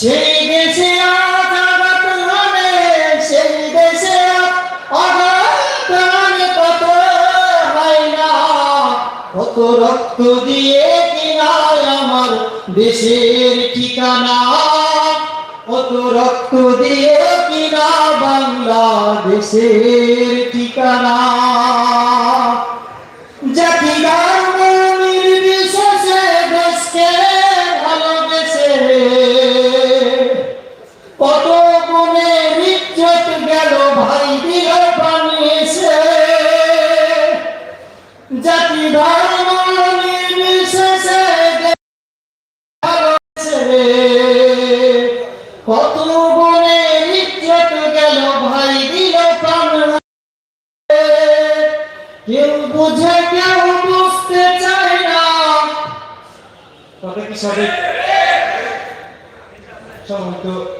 সেই দেশে আঘাত হানে সেই দেশে আঘাত হানে কত না। কত রক্ত দিয়ে কিনায় আমার দেশের ঠিকানা? কত রক্ত দিয়ে কিনা বাংলাদেশের ঠিকানা? জাতি গুণে ইজ্জত গেল ভাই দিল বানিয়েছে। জাতি ধর্ম নির্বিশেষে কত গুণে ইজ্জত গেল ভাই দিল প্রাণ কেউ বুঝে, কেউ বুঝতে চায় না। তবে কি সবে সমস্ত হাজির